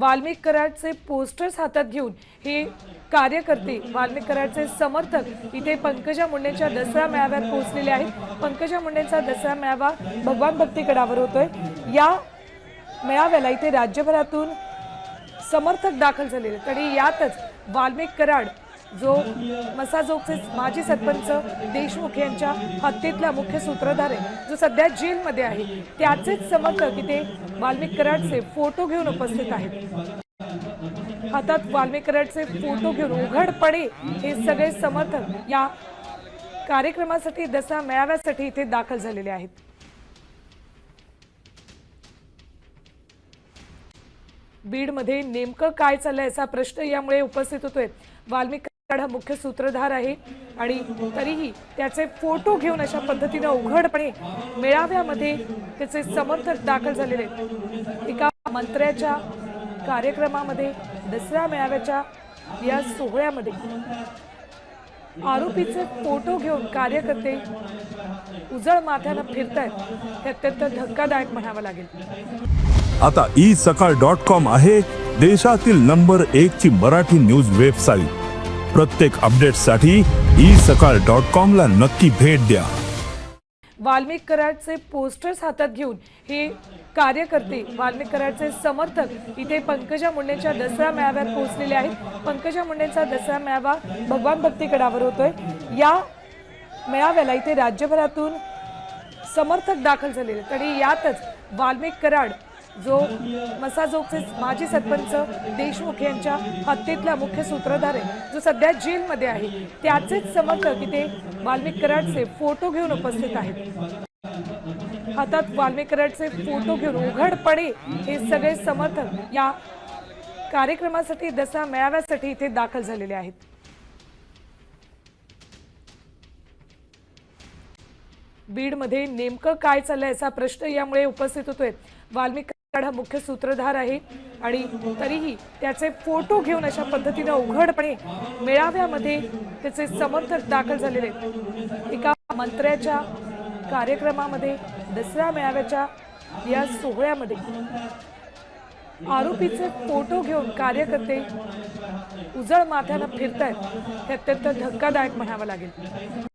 Valmik कराडचे posters हातात घेऊन हे कार्यकर्ते वाल्मिक कराडचे समर्थक इथे पंकजा मुंडेंच्या दसरा मेळाव्यात पोहोचलेले आहेत. पंकजा मुंडेंचा दसरा मेळावा भगवान भक्तीकडावर होतोय. या मेळाव्याला इथे राज्यभरातून समर्थक दाखल झालेले तरी आणि यातच वाल्मिक कराड जो मसाजोगचे माजी सरपंच देशमुख यांच्या हत्येतला मुख्य सूत्रधार आहे जो सध्या जेलमध्ये आहे त्याचेच समर्थक इथे वाल्मिक कराडचे फोटो घेऊन उपस्थित आहेत. हातात वाल्मिक कराडचे फोटो घेऊन उघडपणे हे सगळे समर्थक या कार्यक्रमासाठी दसरा मेळाव्यासाठी इथे दाखल झालेले आहेत. बीडमध्ये नेमकं काय चाललंय असा प्रश्न यामुळे उपस्थित होतोय वाल्मिक हा मुख्य सूत्रधार आहे. आणि तरीही त्याचे फोटो घेऊन अशा पद्धतीनं उघडपणे मेळाव्यामध्ये त्याचे समर्थक दाखल झालेले आहेत. एका मंत्र्याच्या कार्यक्रमामध्ये दसरा मेळाव्याच्या या सोहळ्यामध्ये आरोपीचे फोटो घेऊन कार्यकर्ते उजळ माथ्यानं फिरतायत. हे अत्यंत धक्कादायक म्हणावं लागेल. आता ई सकाळ डॉट कॉम आहे देशातील नंबर एक ची मराठी न्यूज वेबसाईट. प्रत्येक अपडेटसाठी ई सकाळ डॉट कॉम ला नक्की भेट द्या. वाल्मिक कराडचे पोस्टर्स हातात घेऊन हे कार्यकर्ते वाल्मिक कराडचे समर्थक इथे पंकजा मुंडेच्या दसरा मेळाव्यात पोहोचलेले आहेत. पंकजा मुंडेंचा दसरा मेळावा भगवान भक्ती गडावर होतोय. या मेळाव्याला इथे राज्यभरातून समर्थक दाखल झालेले तरी यातच वाल्मिक कराड जो मसाजोगचे माजी सरपंच देशमुख यांच्या हत्येतला मुख्य सूत्रधार आहे जो सध्या जेलमध्ये आहे त्याचेच समर्थक इथे वाल्मिक कराडचे फोटो घेऊन उपस्थित आहेत. हातात वाल्मिक कराडचे फोटो घेऊन उघडपणे हे सगळे समर्थक या कार्यक्रमासाठी दसरा मेळाव्यासाठी इथे दाखल झालेले आहेत. बीडमध्ये नेमकं काय चाललंय असा प्रश्न यामुळे उपस्थित होतोय. वाल्मिक हा मुख्य सूत्रधार आहे. आणि तरीही त्याचे फोटो घेऊन अशा पद्धतीनं उघडपणे मेळाव्यामध्ये त्याचे समर्थक दाखल झालेले आहेत. एका मंत्र्याच्या कार्यक्रमामध्ये दसरा मेळाव्याच्या या सोहळ्यामध्ये आरोपीचे फोटो घेऊन कार्यकर्ते उजळ माथ्यानं फिरतायत. हे अत्यंत धक्कादायक म्हणावं लागेल.